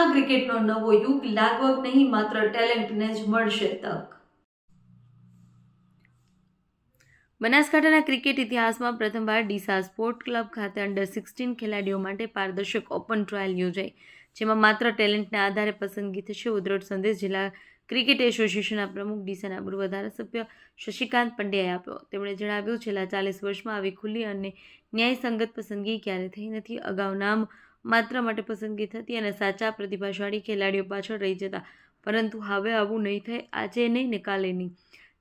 ડીસામાં ક્રિકેટનો નવો યુગ લાગવગ નહીં, માત્ર ટેલેન્ટને જ મળશે તક. બનાસકાંઠાના ક્રિકેટ ઇતિહાસમાં પ્રથમવાર ડીસા સ્પોર્ટ ક્લબ ખાતે અંડર સિક્સટીન ખેલાડીઓ માટે પારદર્શક ઓપન ટ્રાયલ યોજાઈ, જેમાં માત્ર ટેલેન્ટના આધારે પસંદગી થશે ઉદ્રઢ સંદેશ જિલ્લા ક્રિકેટ એસોસિએશનના પ્રમુખ, ડીસાના પૂર્વ ધારાસભ્ય શશિકાંત પંડ્યાએ આપ્યો. તેમણે જણાવ્યું, છેલ્લા ચાલીસ વર્ષમાં આવી ખુલ્લી અને ન્યાયસંગત પસંદગી ક્યારે થઈ નથી, અગાઉ નામ માત્ર માટે પસંદગી થતી અને સાચા પ્રતિભાશાળી ખેલાડીઓ પાછળ રહી જતા. પરંતુ હવે આવું નહીં થાય, આજે નહીં ને કાલે નહીં.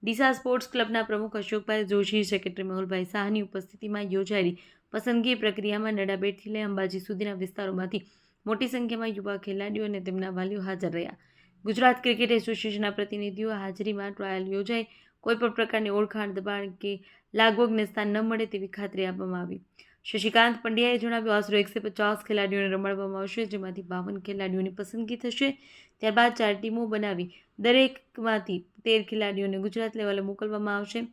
ડીસા સ્પોર્ટ્સ ક્લબના પ્રમુખ અશોકભાઈ જોશી સેક્રેટરી મેહુલભાઈ શાહની ઉપસ્થિતિમાં યોજાયેલી પસંદગી પ્રક્રિયામાં નડાબેટથી લઈ અંબાજી સુધીના વિસ્તારોમાંથી મોટી સંખ્યામાં યુવા ખેલાડીઓ અને તેમના વાલીઓ હાજર રહ્યા. ગુજરાત ક્રિકેટ એસોસિએશનના પ્રતિનિધિઓ હાજરીમાં ટ્રાયલ યોજાઈ કોઈપણ પ્રકારની ઓળખાણ દબાણ કે લાગવગને સ્થાન ન મળે તેવી ખાતરી આપવામાં આવી. શશિકાંત પંડ્યાએ જણાવ્યું, આશરે એકસો પચાસ ખેલાડીઓને રમાડવામાં આવશે, જેમાંથી બાવન ખેલાડીઓની પસંદગી થશે. ત્યારબાદ ચાર ટીમો બનાવી દરેકમાંથી તેર ખેલાડીઓને ગુજરાત લેવલે મોકલવામાં આવશે.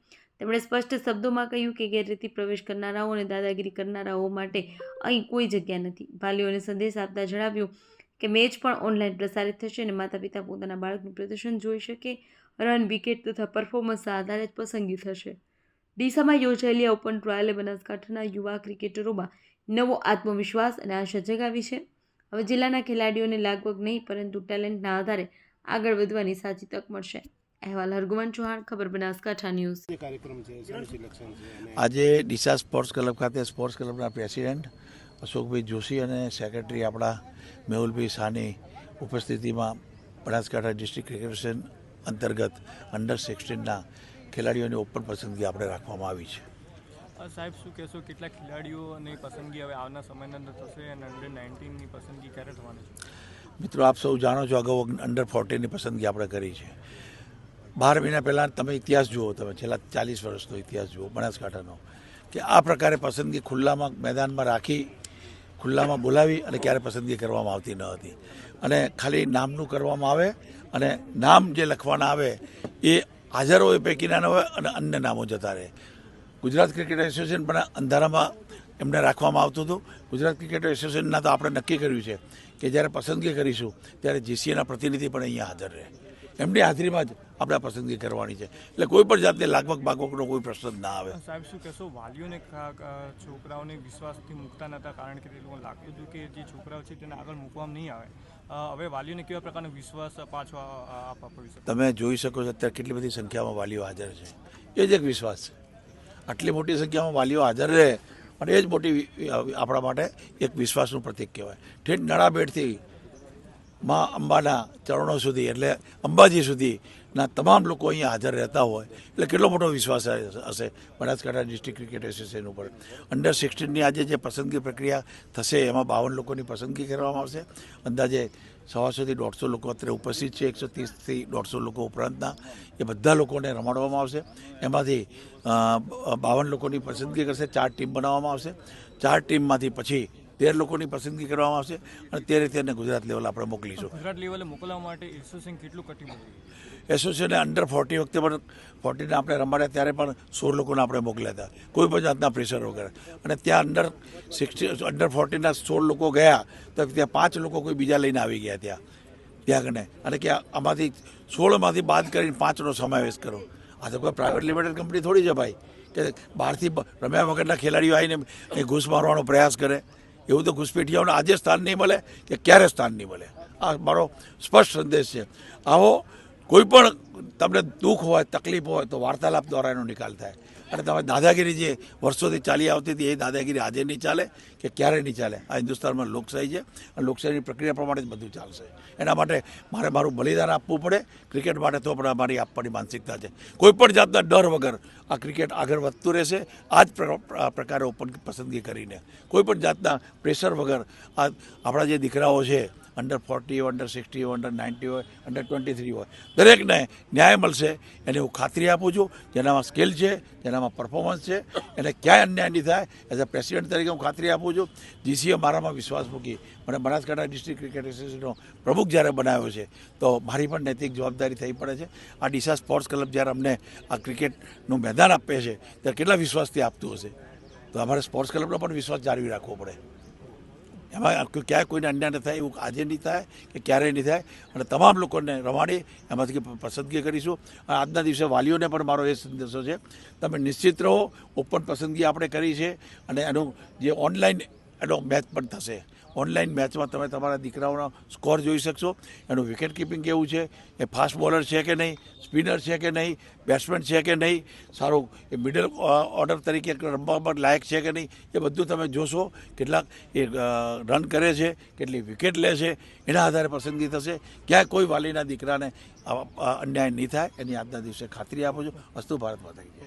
તેમણે સ્પષ્ટ શબ્દોમાં કહ્યું કે ગેરરીતિ પ્રવેશ કરનારાઓ અને દાદાગીરી કરનારાઓ માટે અહીં કોઈ જગ્યા નથી. વાલીઓને સંદેશ આપતા જણાવ્યું કે મેચ પણ ઓનલાઈન પ્રસારિત થશે અને માતા પિતા પોતાના બાળકનું પ્રદર્શન જોઈ શકે. રન, વિકેટ તથા પરફોર્મન્સના આધારે જ પસંદગી થશે. ડીસામાં યોજાયેલી ઓપન ટ્રાયલે બનાસકાંઠાના યુવા ક્રિકેટરોમાં નવો આત્મવિશ્વાસ અને આશા જગાવી છે. હવે જિલ્લાના ખેલાડીઓને લાગવગ નહીં પરંતુ ટેલેન્ટના આધારે આગળ વધવાની સાચી તક મળશે. અહેવાલ હરગુવન ચૌહાણ ખબર બનાસકાંઠા ન્યૂઝ. આજે ડીસા સ્પોર્ટ્સ ક્લબ ખાતે સ્પોર્ટ્સ ક્લબના પ્રેસિડેન્ટ અશોકભાઈ જોશી અને સેક્રેટરી આપણા મેહુલભાઈ શાહની ઉપસ્થિતિમાં બનાસકાંઠા ડિસ્ટ્રિક્ટ ક્રિકેટ અંતર્ગત અંડર સિક્સટીનના ખેલાડીઓની ઓપન પસંદગી આપણે રાખવામાં આવી છે. સાહેબ શું કહેશો? કેટલા ખેલાડીઓની પસંદગી હવે આવના સમયના અંદર થશે અને અંડર નાઇન્ટીનની પસંદગી ક્યારે થવાની છે? મિત્રો આપ સૌ જાણો છો અગાઉ અંડર ફોર્ટીનની પસંદગી આપણે કરી છે. બાર મહિના પહેલાં તમે ઇતિહાસ જુઓ તમે છેલ્લા ચાલીસ વર્ષનો ઇતિહાસ જુઓ બનાસકાંઠાનો કે આ પ્રકારે પસંદગી ખુલ્લામાં મેદાનમાં રાખી ખુલ્લામાં બોલાવી અને ક્યારે પસંદગી કરવામાં આવતી ન હતી. અને ખાલી નામનું કરવામાં આવે અને નામ જે લખવાના આવે એ હાજર હોય પૈકીના હોય અને અન્ય નામો જતા રહે. ગુજરાત ક્રિકેટ એસોસિએશન પણ અંધારામાં એમને રાખવામાં આવતું હતું. ગુજરાત ક્રિકેટ એસોસિએશનના તો આપણે નક્કી કર્યું છે કે જ્યારે પસંદગી કરીશું, ત્યારે જીસીએના પ્રતિનિધિ પણ અહીંયા હાજર રહે. એમની હાજરીમાં જ આપણે પસંદગી કરવાની છે. એટલે કોઈ પણ જાતની લાગવગ બાગવગનો કોઈ પ્રશ્ન જ ના આવે. સાહેબ, શું કહેશો? વાલીઓને છોકરાઓને વિશ્વાસથી મૂકતા નહોતા, કારણ કે તે લોકો લાગતું હતું કે જે છોકરાઓ છે તેને આગળ મૂકવામાં નહીં આવે. હવે વાલીઓને કેવા પ્રકારનો વિશ્વાસ પાછો તમે જોઈ શકો છો અત્યારે કેટલી બધી સંખ્યામાં વાલીઓ હાજર છે. એ જ એક વિશ્વાસ છે. આટલી મોટી સંખ્યામાં વાલીઓ હાજર રહે અને એ જ મોટી આપણા માટે એક વિશ્વાસનું પ્રતીક કહેવાય. ઠેઠ નળાબેટથી મા અંબાના ચરણો સુધી, એટલે અંબાજી સુધીના તમામ લોકો અહીંયા હાજર રહેતા હોય. એટલે કેટલો મોટો વિશ્વાસ હશે બનાસકાંઠા ડિસ્ટ્રિક્ટ ક્રિકેટ એસોસિએશન ઉપર. અંડર સિક્સટીનની આજે જે પસંદગી પ્રક્રિયા થશે, એમાં બાવન લોકોની પસંદગી કરવામાં આવશે. અંદાજે સવાસોથી દોઢસો લોકો અત્યારે ઉપસ્થિત છે, એકસો ત્રીસથી દોઢસો લોકો ઉપરાંતના. એ બધા લોકોને રમાડવામાં આવશે. એમાંથી બાવન લોકોની પસંદગી કરશે, ચાર ટીમ બનાવવામાં આવશે. ચાર ટીમમાંથી પછી તેર લોકોની પસંદગી કરવામાં આવશે અને તેરે તેરને ગુજરાત લેવલ આપણે મોકલીશું. ગુજરાત લેવલે મોકલવા માટે એસોસિએશન કેટલું કઠિન એસોસિએશને અંડર ફોર્ટી વખતે પણ ફોર્ટીને આપણે રમાડ્યા ત્યારે પણ સોળ લોકોને આપણે મોકલ્યા હતા. કોઈ પણ જાતના પ્રેશર વગર. અને ત્યાં અંડર સિક્સટી અંડર ફોર્ટીના સોળ લોકો ગયા તો ત્યાં પાંચ લોકો કોઈ બીજા લઈને આવી ગયા ત્યાં. ત્યાં કને. અને કે આમાંથી સોળમાંથી બાદ કરીને પાંચનો સમાવેશ કરો. આ તો કોઈ પ્રાઇવેટ લિમિટેડ કંપની થોડી છે ભાઈ. કે બહારથી રમ્યા વગરના ખેલાડીઓ આવીને ઘૂસ મારવાનો પ્રયાસ કરે. એવું તો ઘૂસપેઠિયાઓને આજે સ્થાન નહીં મળે કે ક્યારે સ્થાન નહીં મળે. આ મારો સ્પષ્ટ સંદેશ છે. આવો, કોઈ પણ તમને દુઃખ હોય, તકલીફ હોય તો વાર્તાલાપ દ્વારા એનો નિકાલ થાય. અને તમે દાદાગીરી જે વર્ષોથી ચાલી આવતી હતી, એ દાદાગીરી આજે નહીં ચાલે કે ક્યારે નહીં ચાલે. આ હિન્દુસ્તાનમાં લોકશાહી છે અને લોકશાહીની પ્રક્રિયા પ્રમાણે જ બધું ચાલશે. એના માટે મારે મારું બલિદાન આપવું પડે, ક્રિકેટ માટે તો પણ મારી આપવાની માનસિકતા છે. કોઈપણ જાતના ડર વગર આ ક્રિકેટ આગળ વધતું રહેશે, આ જ પ્ર- પ્ર- પ્રકારે ઓપન પસંદગી કરીને. કોઈપણ જાતના પ્રેશર વગર આ આપણા જે દીકરાઓ છે અંડર ફોર્ટી હોય અંડર સિક્સટી હોય અંડર નાઇન્ટી હોય અંડર ટ્વેન્ટી થ્રી હોય. દરેકને ન્યાય મળશે. એને હું ખાતરી આપું છું. જેનામાં સ્કિલ છે, જેનામાં પરફોર્મન્સ છે, એને ક્યાંય અન્યાય નહીં થાય. એઝ અ પ્રેસિડેન્ટ તરીકે હું ખાતરી આપું છું. જીસીએ મારામાં વિશ્વાસ મૂકી. મને બનાસકાંઠા ડિસ્ટ્રિક્ટ ક્રિકેટ એસોસિએશનનો પ્રમુખ જ્યારે બનાવ્યો છે, તો મારી પણ નૈતિક જવાબદારી થઈ પડે છે. આ ડીસા સ્પોર્ટ્સ ક્લબ જ્યારે અમને આ ક્રિકેટનું મેદાન આપે છે, ત્યારે કેટલા વિશ્વાસથી આપતું હશે? તો અમારે સ્પોર્ટ્સ ક્લબનો પણ વિશ્વાસ જાળવી રાખવો પડે. એમાં ક્યાંય કોઈને અન્યાય ન થાય એવું આજે નહીં થાય કે ક્યારેય નહીં થાય. અને તમામ લોકોને રમાડી એમાંથી પસંદગી કરીશું. અને આજના દિવસે વાલીઓને પણ મારો એ સંદેશો છે. તમે નિશ્ચિત રહો, ઓપન પસંદગી આપણે કરી છે. અને એનું જે ઓનલાઈન એનો મેચ પણ થશે. ઓનલાઈન મેચમાં તમે તમારા દીકરાઓનો સ્કોર જોઈ શકશો. એનું વિકેટ કીપિંગ કેવું છે? એ ફાસ્ટ બોલર છે કે નહીં? સ્પિનર છે કે નહીં? બેટ્સમેન છે કે નહીં? સારું, એ મિડલ ઓર્ડર તરીકે રમવા પર લાયક છે કે નહીં? એ બધું તમે જોશો. કેટલાક એ રન કરે છે, કેટલી વિકેટ લે છે, એના આધારે પસંદગી થશે. ક્યાંય કોઈ વાલીના દીકરાને અન્યાય નહીં થાય. એની આજના દિવસે ખાતરી આપો છો. અસ્તુ ભારતમાં થઈ જય.